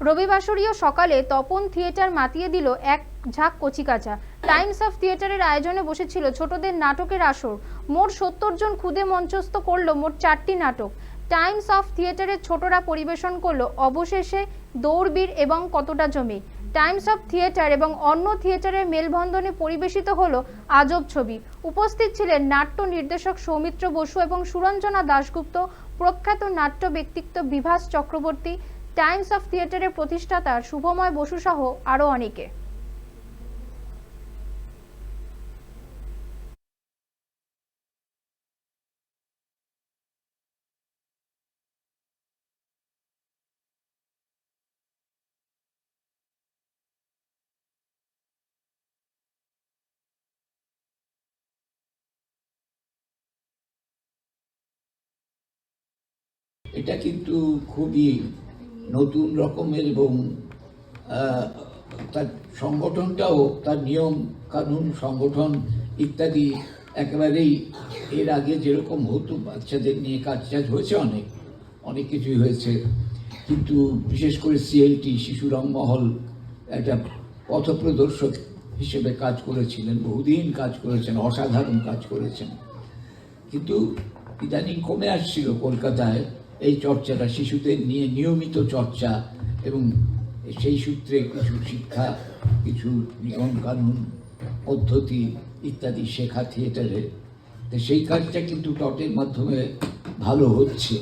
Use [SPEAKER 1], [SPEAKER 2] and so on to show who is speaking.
[SPEAKER 1] রবিবাসরীয় সকালে তপন থিয়েটার মাতিয়ে দিল এক ঝাঁক কচিকাচা। টাইমস অফ থিয়েটারের আয়োজনে বসেছিল ছোটদের নাটকের আসর। মোট সত্তর জন খুদে মঞ্চস্থ করল মোট চারটি নাটক। টাইমস অফ থিয়েটারের ছোটরা পরিবেশন করল অবশেষে দৌড়বীর এবং কতটা জমি। টাইমস অফ থিয়েটার এবং অন্য থিয়েটারের মেলবন্ধনে পরিবেশিত হলো আজব ছবি। উপস্থিত ছিলেন নাট্য নির্দেশক সৌমিত্র বসু এবং সুরঞ্জনা দাশগুপ্ত, প্রখ্যাত নাট্য ব্যক্তিত্ব বিভাস চক্রবর্তী টাইমস অফ থিয়েটারের প্রতিষ্ঠাতা শুভময় বসু সহ আরও অনেকে।
[SPEAKER 2] এটা কিন্তু খুবই নতুন রকমের এবং তার সংগঠনটাও, তার নিয়ম কানুন, সংগঠন ইত্যাদি একেবারেই এর আগে যেরকম হতো, বাচ্চাদের নিয়ে কাজ টাজ হয়েছে অনেক অনেক কিছুই হয়েছে। কিন্তু বিশেষ করে সিএলটি, শিশু রংমহল একটা পথপ্রদর্শক হিসেবে কাজ করেছিলেন, বহুদিন কাজ করেছেন, অসাধারণ কাজ করেছেন। কিন্তু ইদানিং কমে আসছিল কলকাতায়। এই চর্চাটা শিশুদের নিয়ে নিয়মিত চর্চা এবং সেই সূত্রে কিছু শিক্ষা, কিছু নিয়ম কানুন পদ্ধতি ইত্যাদি শেখা থিয়েটারে তো সেই কাজটা কিন্তু টটের মাধ্যমে ভালো হচ্ছে।